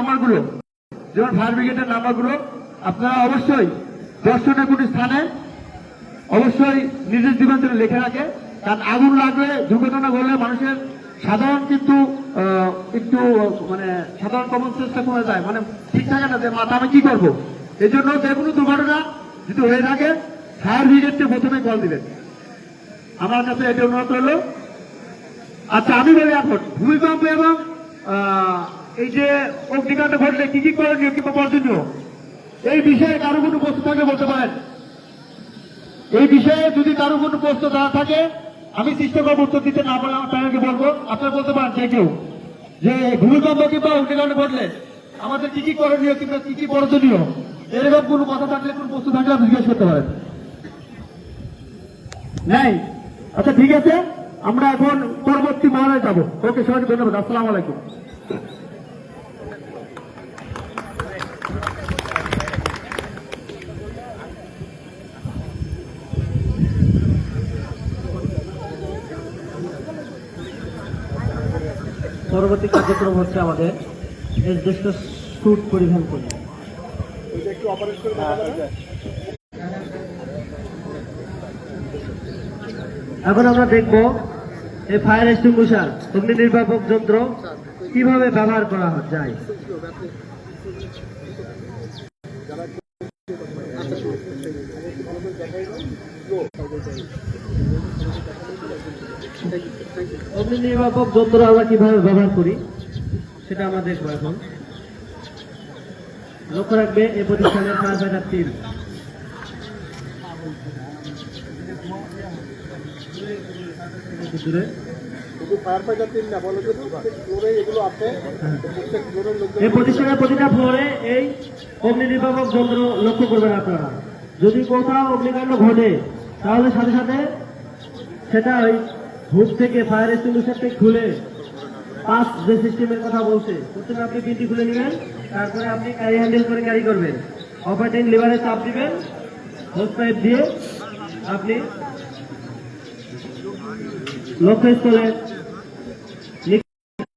নাম্বারগুলো, যেমন ফায়ার ব্রিগেডের নাম্বারগুলো, আপনারা অবশ্যই দর্শনের কোনো স্থানে, অবশ্যই নির্দেশ দিবেন যেন লেখে রাখে। কারণ আগুন লাগলে, দুর্ঘটনা ঘটলে মানুষের সাধারণ কিন্তু একটু মানে সাধারণ কমন সেন্সটা কমে যায়। মানে ঠিক থাকে না যে, মাথা আমি কি করব? এই জন্য যে কোনো দুর্ঘটনা যদি হয়ে থাকে, ফায়ার ব্রিগেডকে প্রথমে কল দিবেন। আমার কাছে এটি অনুরোধ রইল। আচ্ছা আমি বলি এখন, ভূমিকম্প এবং এই যে অগ্নিকাণ্ড ঘটলে কি কি করণীয় কিংবা বর্জনীয় এই বিষয়ে কারও কোনো প্রশ্ন থাকলে বলতে পারেন। এই বিষয়ে যদি কারও কোনো প্রশ্ন না থাকে, আমি করব উত্তর দিতে, না পারলে আমার প্যানেলকে বলব। আপনারা বলতে পারেন যে কেউ যে ভূমিকম্প কিংবা অগ্নিকাণ্ড ঘটলে আমাদের কি কি করণীয় কিংবা কি কি বর্জনীয় এরকম কোনো কথা থাকলে, কোনো প্রশ্ন থাকলে আপনি জিজ্ঞেস করতে পারেন। নাই? আচ্ছা ঠিক আছে। আমরা এখন পরবর্তী মহলায় যাব। ওকে, সবাইকে ধন্যবাদ। আসসালামু আলাইকুম। পরবর্তী কার্যক্রম হচ্ছে আমাদের নির্দিষ্ট স্যুট পরিধান করি। এখন আমরা দেখব এই ফায়ার এক্সটিংগুইশার অগ্নি নির্বাপক যন্ত্র কীভাবে ব্যবহার করা যায়। অগ্নি নির্বাপক যন্ত্র আমরা কীভাবে ব্যবহার করি, সেটা আমরা দেখব এখন লক্ষ্য রাখবে এই প্রতিষ্ঠানের ফায়ার ফাইটার টিম এই প্রতিষ্ঠানের প্রতিটা এই অগ্নি যন্ত্র লক্ষ্য আপনারা। যদি কোথাও অগ্নিকাণ্ড ঘটে, তাহলে সাথে সাথে সেটা ওই হুক থেকে ফায়ার এক্সটিংগুইশারকে খুলে পাঁচ যে সিস্টেমের কথা বলছে, প্রথমে আপনি পিনটি খুলে নেবেন, তারপরে আপনি ক্যারি হ্যান্ডেল করে ক্যারি করবেন। অপারেটিং লিভারে চাপ দিবেন হোস পাইপ দিয়ে আপনি লক্ষ্যস্থলে